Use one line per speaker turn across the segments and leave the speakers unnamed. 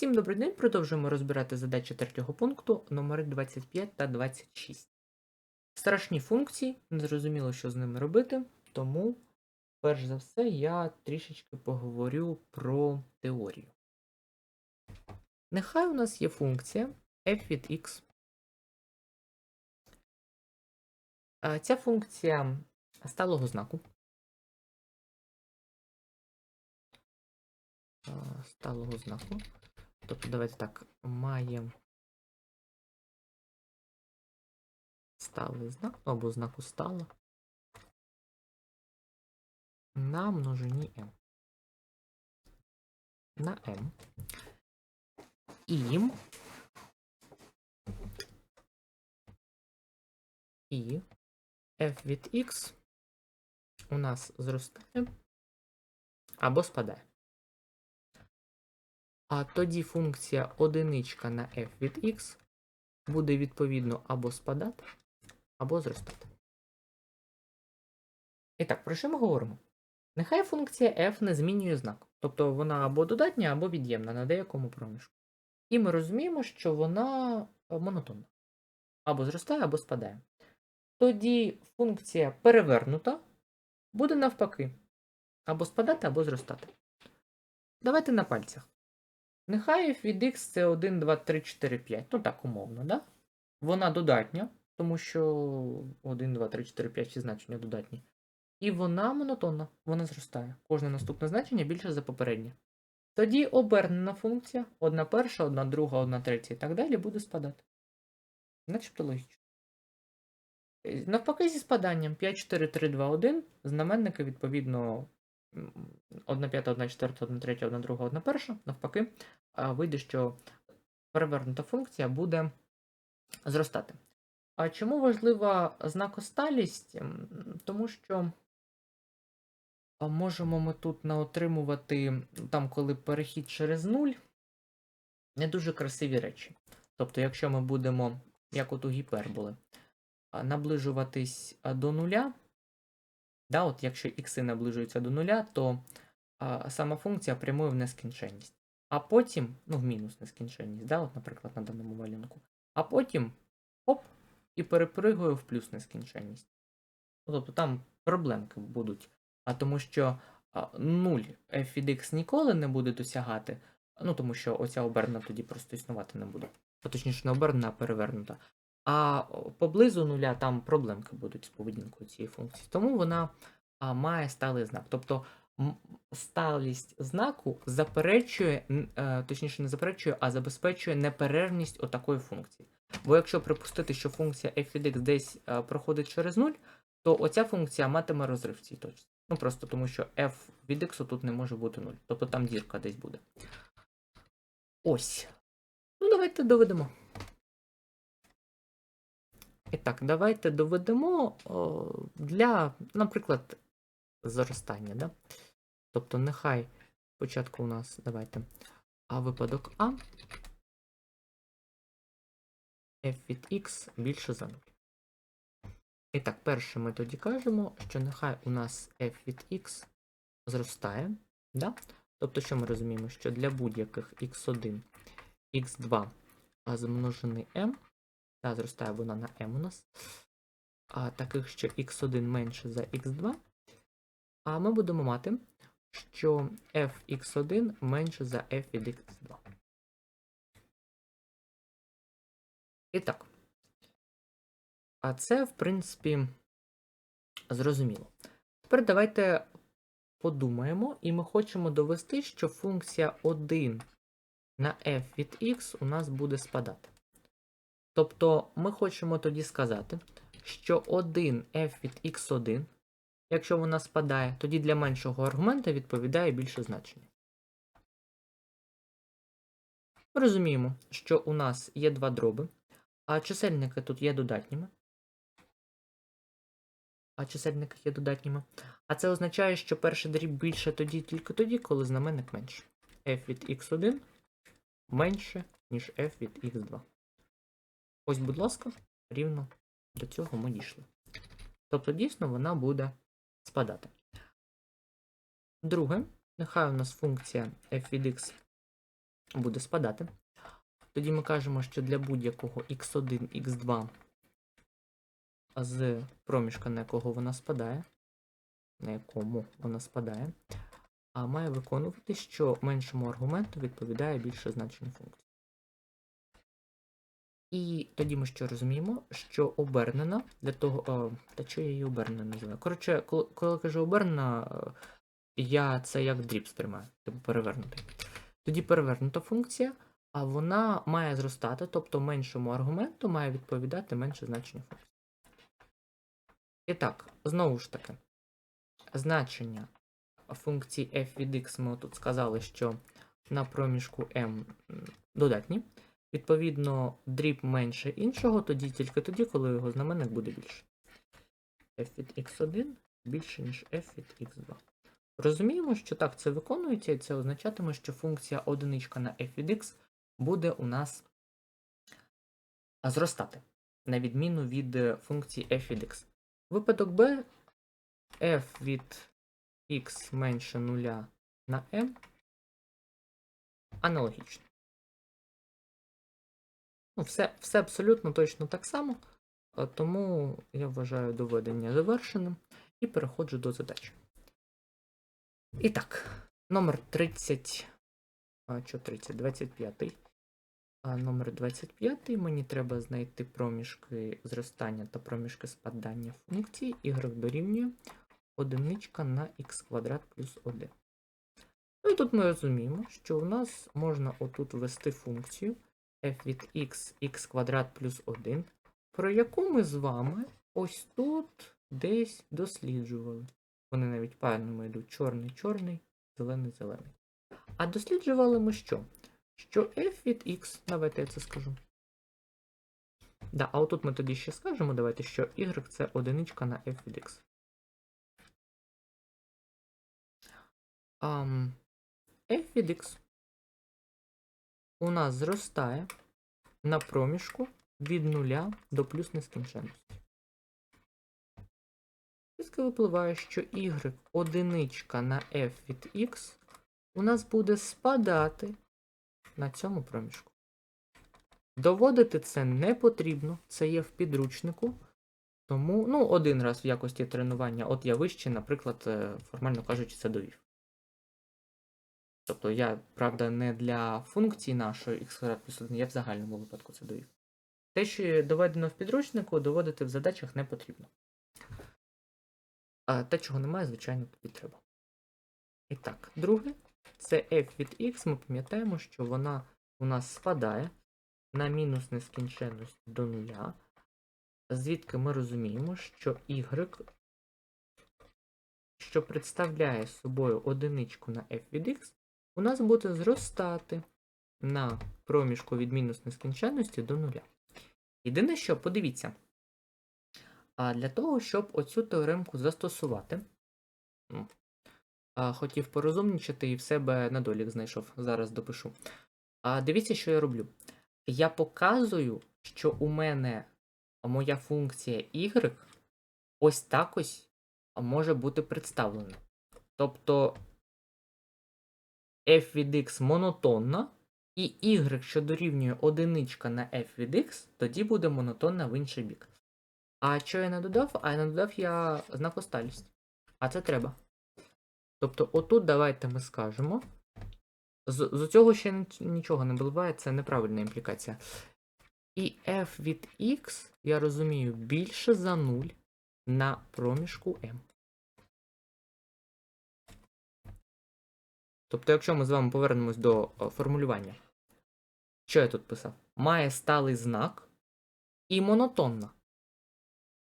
Всім добрий день. Продовжуємо розбирати задачі третього пункту номери 25 та 26. Страшні функції, незрозуміло, що з ними робити, тому, перш за все, я трішечки поговорю про теорію. Нехай у нас є функція f від x. Ця функція сталого знаку. Сталого знаку. Тобто, давайте так, має сталий знак, ну, або знаку стала на множині m. На m. І і f від x у нас зростає або спадає. А тоді функція одиничка на f від x буде відповідно або спадати, або зростати. І так, про що ми говоримо? Нехай функція f не змінює знак. Тобто вона або додатня, або від'ємна на деякому проміжку. І ми розуміємо, що вона е, монотонна. Або зростає, або спадає. Тоді функція перевернута буде навпаки. Або спадати, або зростати. Давайте на пальцях. Нехай f від x це 1, 2, 3, 4, 5. Ну так, умовно, да? Вона додатня, тому що 1, 2, 3, 4, 5 всі значення додатні. І вона монотонна, вона зростає. Кожне наступне значення більше за попереднє. Тоді обернена функція, одна перша, одна друга, одна третя і так далі, буде спадати. Начебто логічно. Е, Навпаки, зі спаданням 5, 4, 3, 2, 1. Знаменники, відповідно, 1 п'ята, 1 четверта, 1 третя, 1 друга, 1 перша. Навпаки, а, вийде, що перевернута функція буде зростати. А чому важлива знакосталість? Тому що можемо ми тут наотримувати, там, коли перехід через нуль, не дуже красиві речі. Тобто, якщо ми будемо, як от у гіперболи, наближуватись до нуля, да, от якщо ікси наближуються до нуля, то а, сама функція прямує в нескінченність. А потім, ну, в мінус нескінченність, да, от, наприклад, на даному малюнку. А потім оп, і перепригує в плюс нескінченність. Ну, Тобто там проблемки будуть. А тому що а, 0 f від x ніколи не буде досягати, ну тому що оця обернена тоді просто існувати не буде. А точніше, не обернена, а перевернута. А поблизу нуля там проблемки будуть з поведінкою цієї функції. Тому вона має сталий знак. Тобто сталість знаку заперечує, е, точніше, не заперечує, а забезпечує неперервність отакої функції. Бо якщо припустити, що функція f від x десь е, проходить через 0, то оця функція матиме розрив в цій точці. Ну просто тому, що f від x тут не може бути 0. Тобто там дірка десь буде. Ось. Ну, давайте доведемо. І так, давайте доведемо о, для, наприклад, зростання. Да? Тобто, нехай спочатку у нас давайте а випадок А f від x більше за 0. І так, перше ми тоді кажемо, що нехай у нас f від x зростає. Да? Тобто, що ми розуміємо, що для будь-яких x1, x2 а змножений m, да, зростає вона на m у нас, а таких, що x1 менше за x2, а ми будемо мати, що fx1 менше за f від x2. І так. А це, в принципі, зрозуміло. Тепер давайте подумаємо, і ми хочемо довести, що функція 1 на f від x у нас буде спадати. Тобто ми хочемо тоді сказати, що 1 f від x1, якщо вона спадає, тоді для меншого аргумента відповідає більше значення. Ми розуміємо, що у нас є два дроби, а чисельники тут є додатніми. А чисельники є додатніми. А це означає, що перший дріб більше тоді тільки тоді, коли знаменник менше. f від x1 менше, ніж f від x2. Ось, будь ласка, рівно до цього ми дійшли. Тобто, дійсно, вона буде спадати. Друге, нехай у нас функція f від x буде спадати. Тоді ми кажемо, що для будь-якого x1, x2 з проміжка, на якого вона спадає, на якому вона спадає, а має виконувати, що меншому аргументу відповідає більше значення функції. І тоді ми що розуміємо, що обернена для того. О, та що я її обернена називаю? Коротше, коли, коли кажу обернена, я це як дріб сприймаю, типу перевернутий. Тоді перевернута функція, а вона має зростати, тобто меншому аргументу має відповідати менше значення функції. І так, знову ж таки, значення функції f від x ми тут сказали, що на проміжку m додатні. Відповідно, дріб менше іншого, тоді тільки тоді, коли його знаменник буде більше. f від x1 більше, ніж f від x2. Розуміємо, що так це виконується, і це означатиме, що функція одиничка на f від x буде у нас зростати, на відміну від е, функції f від x. Випадок b f від x менше 0 на m аналогічно. Ну, все, все абсолютно точно так само, тому я вважаю доведення завершеним і переходжу до задачі. І так, номер 30. Що 30? 25. А номер 25 мені треба знайти проміжки зростання та проміжки спадання функції y дорівнює одиничка на х квадрат плюс 1. Ну і тут ми розуміємо, що у нас можна отут ввести функцію f від x x квадрат плюс 1, про яку ми з вами ось тут десь досліджували. Вони навіть парними йдуть чорний, чорний, зелений, зелений. А досліджували ми що? Що f від x, давайте я це скажу. Да, а отут ми тоді ще скажемо, давайте, що y це одиничка на f від x. Um, f від x у нас зростає на проміжку від 0 до плюс нескінченності. Звідки випливає, що y одиничка на f від x у нас буде спадати на цьому проміжку. Доводити це не потрібно, це є в підручнику. Тому, ну, один раз в якості тренування, от я вище, наприклад, е, формально кажучи, це довів. Тобто я, правда, не для функції нашої квадрат плюс 1, я в загальному випадку це довів. Те, що доведено в підручнику, доводити в задачах не потрібно. А те, чого немає, звичайно, тобі треба. І так, друге, це f від x. Ми пам'ятаємо, що вона у нас спадає на мінус нескінченності до нуля. Звідки ми розуміємо, що y, що представляє собою одиничку на f від x, у нас буде зростати на проміжку від мінус нескінченності до нуля. Єдине, що, подивіться, а для того, щоб оцю теоремку застосувати, а, хотів порозумнічати і в себе недолік знайшов, зараз допишу. А дивіться, що я роблю. Я показую, що у мене моя функція y ось так ось може бути представлена. Тобто f від x монотонна, і y, що дорівнює одиничка на f від x, тоді буде монотонна в інший бік. А що я не додав? А я не додав я знак осталість. А це треба. Тобто, отут давайте ми скажемо. З, з цього ще нічого не буває, це неправильна імплікація. І f від x, я розумію, більше за 0 на проміжку m. Тобто, якщо ми з вами повернемось до е, формулювання, що я тут писав? Має сталий знак і монотонна.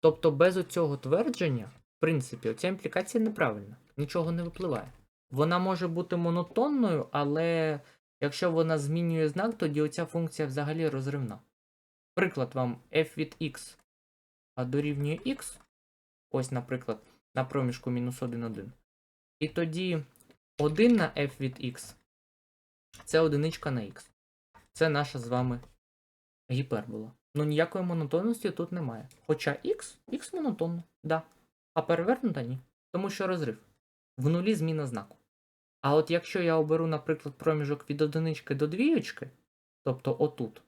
Тобто, без оцього твердження, в принципі, оця імплікація неправильна, нічого не випливає. Вона може бути монотонною, але якщо вона змінює знак, тоді оця функція взагалі розривна. Приклад вам f від x дорівнює x, ось, наприклад, на проміжку мінус 1, 1. І тоді 1 на f від x це одиничка на x. Це наша з вами гіпербола. Ну ніякої монотонності тут немає. Хоча x, x монотонно, да. А перевернута ні. Тому що розрив. В нулі зміна знаку. А от якщо я оберу, наприклад, проміжок від одинички до двієчки, тобто отут,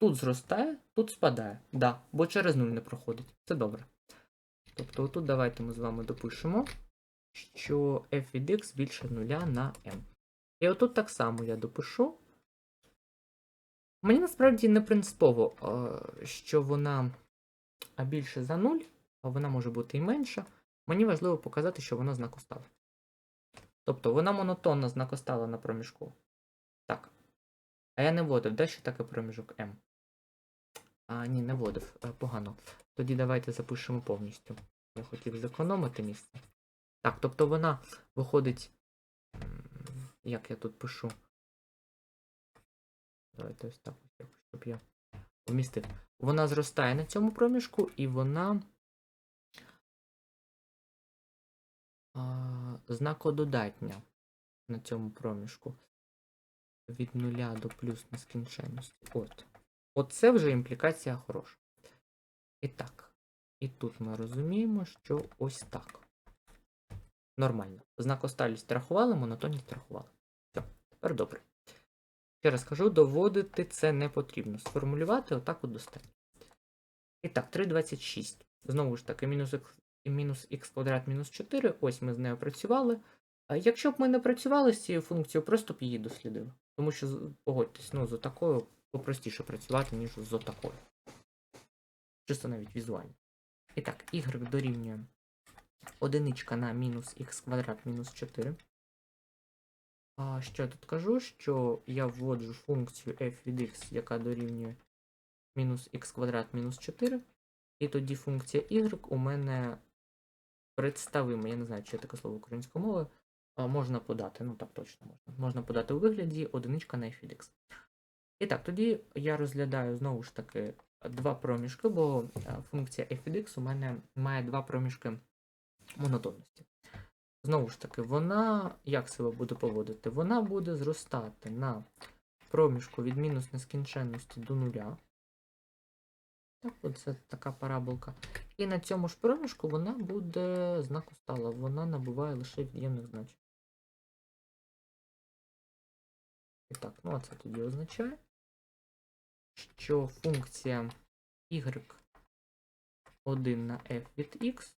тут зростає, тут спадає. Да, бо через 0 не проходить. Це добре. Тобто отут давайте ми з вами допишемо, що f від x більше 0 на m. І отут так само я допишу. Мені насправді не принципово, е, що вона більше за 0, а вона може бути і менша. Мені важливо показати, що вона знакостала. Тобто вона монотонно знакостала на проміжку. Так. А я не вводив, де ще таке проміжок m? А, ні, не вводив. Е, Погано. Тоді давайте запишемо повністю. Я хотів зекономити місце. Так, тобто вона виходить. Як я тут пишу? Давайте ось так, щоб я вмістив. Вона зростає на цьому проміжку, і вона знакододатня на цьому проміжку. Від нуля до плюс нескінченності. От. Оце вже імплікація хороша. І так. І тут ми розуміємо, що ось так. Нормально. Знакосталість рахували, монотонність рахували. Все, тепер добре. Ще раз кажу, доводити це не потрібно. Сформулювати отак от достатньо. І так, 3,26. Знову ж таки, мінус х, мінус х квадрат мінус 4. Ось ми з нею працювали. А якщо б ми не працювали з цією функцією, просто б її дослідили. Тому що, погодьтесь, ну, з отакою попростіше працювати, ніж з отакою. Чисто навіть візуально. І так, y дорівнює одиничка на мінус х квадрат мінус 4. А що я тут кажу? Що я вводжу функцію f від x, яка дорівнює мінус х квадрат мінус 4. І тоді функція y у мене представима. Я не знаю, чи є таке слово українською мовою. Можна подати, ну так точно можна. Можна подати у вигляді одиничка на f від x. І так, тоді я розглядаю знову ж таки два проміжки, бо е, функція f від x у мене має два проміжки монотонності. Знову ж таки, вона як себе буде поводити? Вона буде зростати на проміжку від мінус нескінченності до нуля. Так, от це така параболка. І на цьому ж проміжку вона буде знаку стала. Вона набуває лише від'ємних значень. І так, ну а це тоді означає, що функція y1 на f від x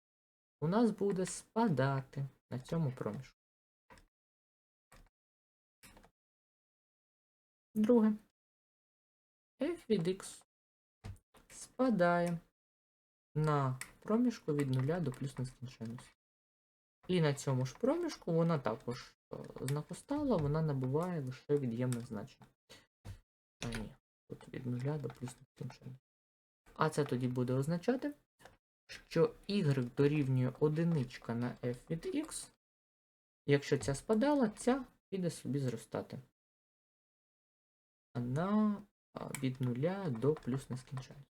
у нас буде спадати на цьому проміжку. Друге. f від x спадає на проміжку від 0 до плюс нескінченності. І на цьому ж проміжку вона також е, знакостала, вона набуває лише від'ємних значень. А ні, тут від 0 до плюс нескінченності. А це тоді буде означати, що y дорівнює одиничка на f від x. Якщо ця спадала, ця піде собі зростати. На від 0 до плюс нескінченності.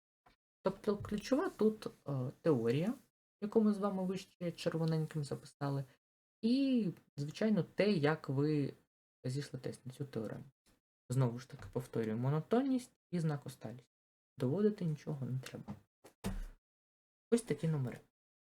Тобто ключова тут е, теорія, яку ми з вами вище червоненьким записали, і, звичайно, те, як ви зійшлитесь на цю теорему. Знову ж таки, повторюю, монотонність і знакосталість. Доводити нічого не треба. Ось такі номери.